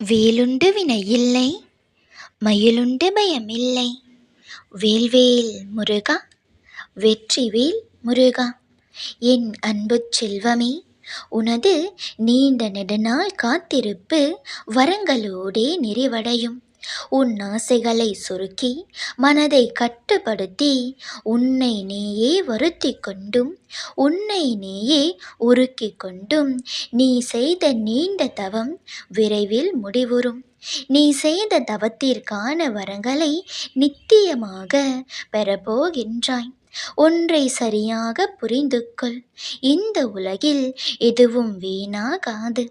வேலுண்டு வினையில்லை மயிலுண்டு பயமில்லை. வேல்வேல் முருகா வெற்றிவேல் முருகா என் அன்புச் செல்வமே உனது நீண்ட நெடுநாள் காத்திருப்பு வரங்களோடே நிறைவடையும். உன் ஆசைகளை சுருக்கி மனதை கட்டுப்படுத்தி உன்னை நீயே வருத்தி கொண்டும் உன்னை நீயே உருக்கி கொண்டும் நீ செய்த நீண்ட தவம் விரைவில் முடிவுறும். நீ செய்த தவத்திற்கான வரங்களை நித்தியமாக பெறப்போகின்றாய். ஒன்றை சரியாக புரிந்து கொள் இந்த உலகில் எதுவும் வீணாகாது.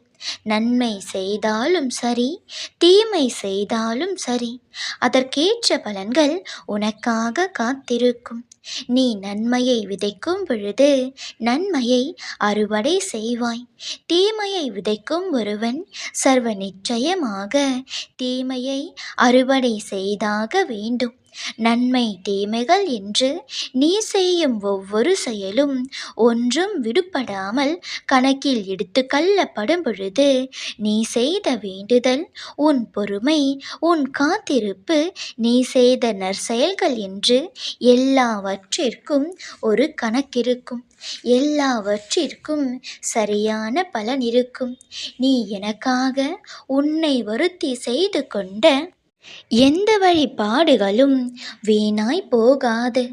நன்மை செய்தாலும் சரி தீமை செய்தாலும் சரி அதற்கேற்ற பலன்கள் உனக்காக காத்திருக்கும். நீ நன்மையை விதைக்கும் பொழுது நன்மையை அறுவடை செய்வாய். தீமையை விதைக்கும் ஒருவன் சர்வ நிச்சயமாக தீமையை அறுவடை செய்தாக வேண்டும். நன்மை தீமைகள் என்று. நீ செய்யும் ஒவ்வொரு செயலும் ஒன்றும் விடுபடாமல் கணக்கில் எடுத்துக்கொள்ளப்படும் பொழுது நீ செய்த வேண்டுதல் உன் பொறுமை உன் காத்திருப்பு நீ செய்த நற்செயல்கள் என்று எல்லாவற்றிற்கும் ஒரு கணக்கிருக்கும். எல்லாவற்றிற்கும் சரியான பலன் இருக்கும். நீ எனக்காக உன்னை வருத்தி செய்து கொண்ட எந்த வழிபாடுகளும் வீணாய் போகாது.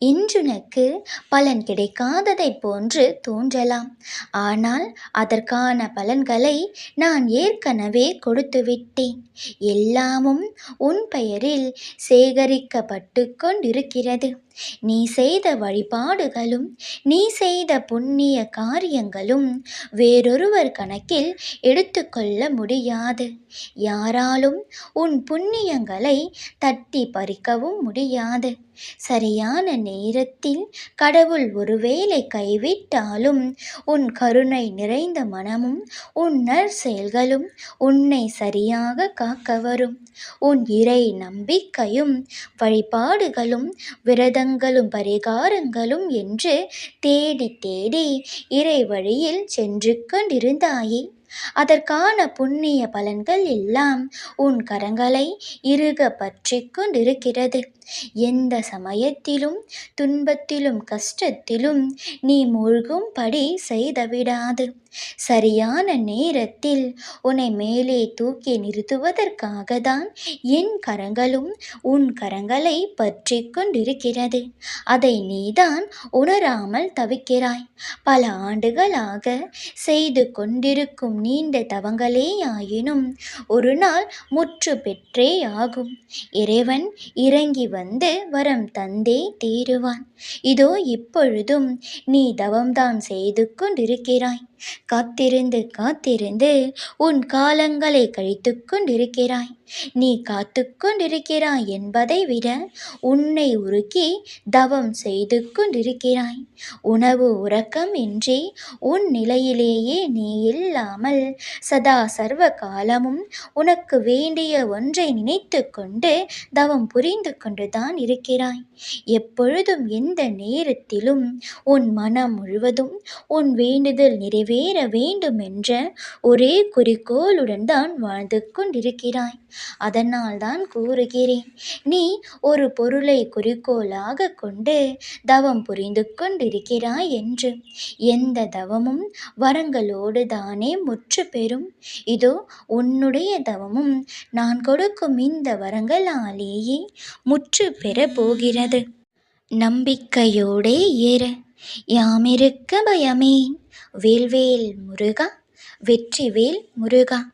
இன்றுனக்கு பலன் கிடைக்காததைப் போன்று தோன்றலாம். ஆனால் அதற்கான பலன்களை நான் ஏற்கனவே கொடுத்துவிட்டேன் எல்லாமும் உன் பெயரில் சேகரிக்கப்பட்டு கொண்டிருக்கிறது. நீ செய்த வழிபாடுகளும் நீ செய்த புண்ணிய காரியங்களும் வேறொருவர் கணக்கில் எடுத்துக்கொள்ள முடியாது. யாராலும் உன் புண்ணியங்களை தட்டி பறிக்கவும் முடியாது. சரியான நேரத்தில் கடவுள் ஒருவேளை கைவிட்டாலும் உன் கருணை நிறைந்த மனமும் உன் நற்செயல்களும் உன்னை சரியாக காக்க வரும். உன் இறை நம்பிக்கையும் வழிபாடுகளும் விரதங்களும் பரிகாரங்களும் என்று தேடி தேடி இறை வழியில் சென்று கொண்டிருந்தாயே. அதற்கான புண்ணிய பலன்கள் எல்லாம் உன் கரங்களை இறுக பற்றி கொண்டிருக்கிறது எந்த சமயத்திலும் துன்பத்திலும் கஷ்டத்திலும் நீ மூழ்கும்படி செய்துவிடாது. சரியான நேரத்தில் உன்னை மேலே தூக்கி நிறுத்துவதற்காக தான் என் கரங்களும் உன் கரங்களை பற்றி கொண்டிருக்கிறது அதை நீதான் உணராமல் தவிக்கிறாய். பல ஆண்டுகளாக செய்து கொண்டிருக்கும் நீண்ட தவங்களேயாயினும் ஒரு நாள் முற்று பெற்றே ஆகும். இறைவன் இறங்கி வந்து வரம் தந்தே தீருவான் இதோ இப்பொழுதும் நீ தவம்தான் செய்து கொண்டிருக்கிறாய். காத்திருந்து காத்திருந்து உன் காலங்களை கழித்து கொண்டிருக்கிறாய். நீ காத்து கொண்டிருக்கிறாய் என்பதை விட உன்னை உருக்கி தவம் செய்து கொண்டிருக்கிறாய். உணவு உறக்கம் இன்றி உன் நிலையிலேயே நீ இல்லாமல் சதா சர்வ காலமும் உனக்கு வேண்டிய ஒன்றை நினைத்து கொண்டு தவம் புரிந்து கொண்டுதான் இருக்கிறாய். எப்பொழுதும் எந்த நேரத்திலும் உன் மனம் முழுவதும் உன் வேண்டுதல் நிறைவேற வேண்டும் என்ற ஒரே குறிக்கோளுடன் தான் வாழ்ந்து கொண்டிருக்கிறாய். அதனால் தான் கூறுகிறேன் நீ ஒரு பொருளை குறிக்கோளாக கொண்டு தவம் புரிந்து கொண்டிருக்கிறாய் என்று. எந்த தவமும் வரங்களோடு தானே முற்று பெறும். இதோ உன்னுடைய தவமும் நான் கொடுக்கும் இந்த வரங்களாலேயே முற்று பெற போகிறது. நம்பிக்கையோடே ஏற. யாமிருக்க பயமேன் வேல்வேல் முருகா வெற்றிவேல் முருகா.